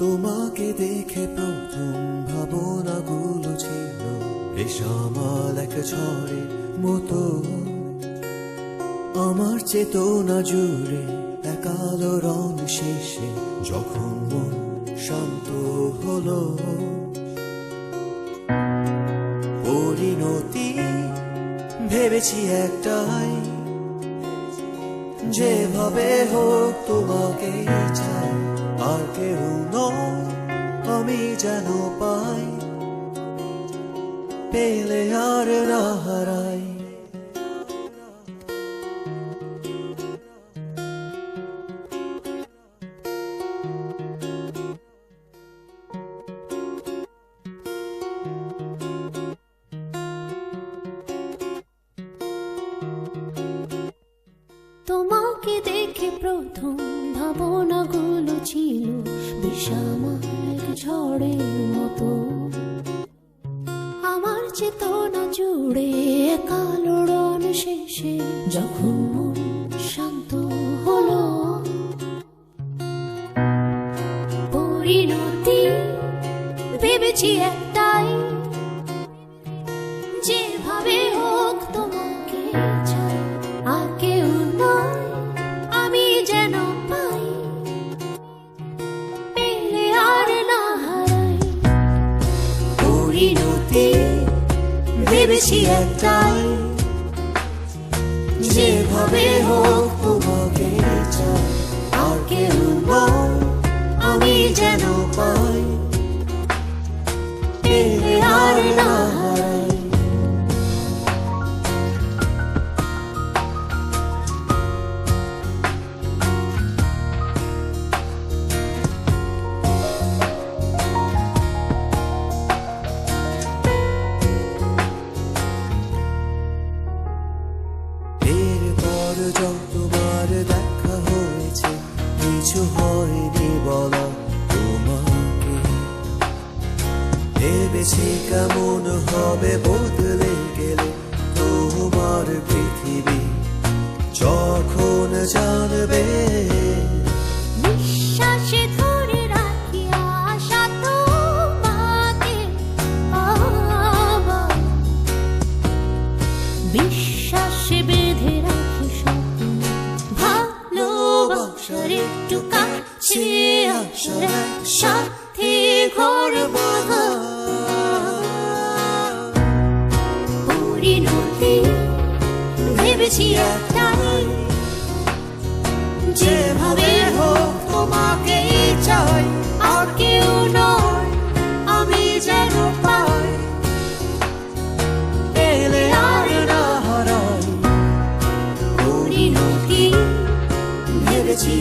তোমাকে দেখে প্রথম ভাবনাগুলো ছিল। রেশামাল এক ঝড়ের মতো। আমার চেতনা জুড়ে একালো রং শেষে যখন মন শান্ত হলো। পরিণতি ভেবেছি একটাই, যেভাবে হোক তোমাকে চাই, আর কেউ আমি যেন পাই পেলে আর প্রথম ভাবনাগুলো ছিল ঝড়ের মতো। আমার চেতনা জুড়ে কালো রণ শেষে যখন শান্ত হলো। পরিণতি ভেবেছি একটাই, যেভাবে হোক ভেবেছি একটাই যেভাবে হোক তোমাকে চাই কিছু হয়নি বলা তোমাকে। ভেবেছি কেমন হবে বদলে গেলে তোমার পৃথিবী। যখন জানবে সাথী করব ভেবেছি একটাই, যেভাবে হোক তোমাকেই চাই, আর কেউ নয় আমি যেন পেলে না হারাই। ভেবেছি